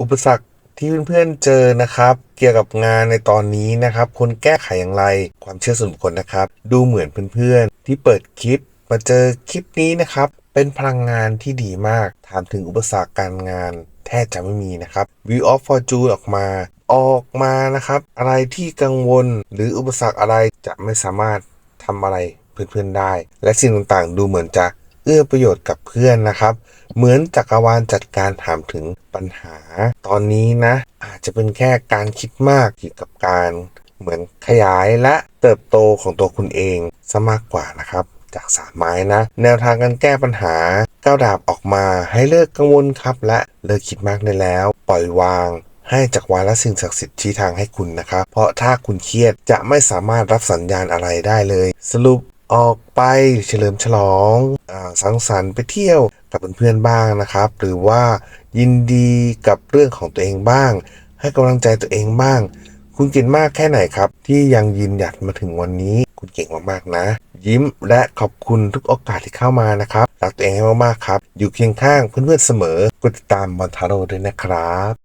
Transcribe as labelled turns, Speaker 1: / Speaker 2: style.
Speaker 1: อุปสรรคที่เพื่อนๆเจอนะครับ เกี่ยวกับงานในตอนนี้นะครับควรแก้ไขอย่างไรความเชื่อส่วนบุคคลนะครับ ดูเหมือนเพื่อนๆ ที่เปิดคลิปมาเจอคลิปนี้นะครับ เป็นพลังงานที่ดีมาก ถามถึงอุปสรรคการงานแทบจะไม่มีนะครับ View of Fortune ออกมา ออกมานะครับ อะไรที่กังวลหรืออุปสรรคอะไรจะไม่สามารถทำอะไรเพื่อนๆได้ และสิ่งต่างๆ ดูเหมือนจะ เอื้อประโยชน์กับเพื่อนนะครับ เหมือนจักรวาลจัดการถามถึงปัญหา ตอนนี้นะ อาจจะเป็นแค่การคิดมากเกี่ยวกับการเหมือนขยายและเติบโตของตัวคุณเองซะมากกว่านะครับ จากสามไม้นะ แนวทางการแก้ปัญหาก้าวดาบออกมาให้เลิกกังวลครับ และเลิกคิดมากได้แล้ว ปล่อยวางให้จักรวาลและสิ่งศักดิ์สิทธิ์ชี้ทางให้คุณนะครับ เพราะถ้าคุณเครียดจะไม่สามารถรับสัญญาณอะไรได้เลย สรุป ออกไปเฉลิมฉลองอสังสรรค์ไปเที่ยวกับเพื่อนๆบ้างนะครับ หรือว่ายินดีกับเรื่องของตัวเองบ้าง ให้กำลังใจตัวเองบ้าง คุณเก่งมากแค่ไหนครับ ที่ยังยืนหยัดมาถึงวันนี้ คุณเก่งมากๆนะ ยิ้มและขอบคุณทุกโอกาสที่เข้ามานะครับรักตัวเองให้มากๆครับ อยู่เคียงข้างเพื่อนๆเสมอ กดติดตามบอลทาโร่ด้วยนะครับ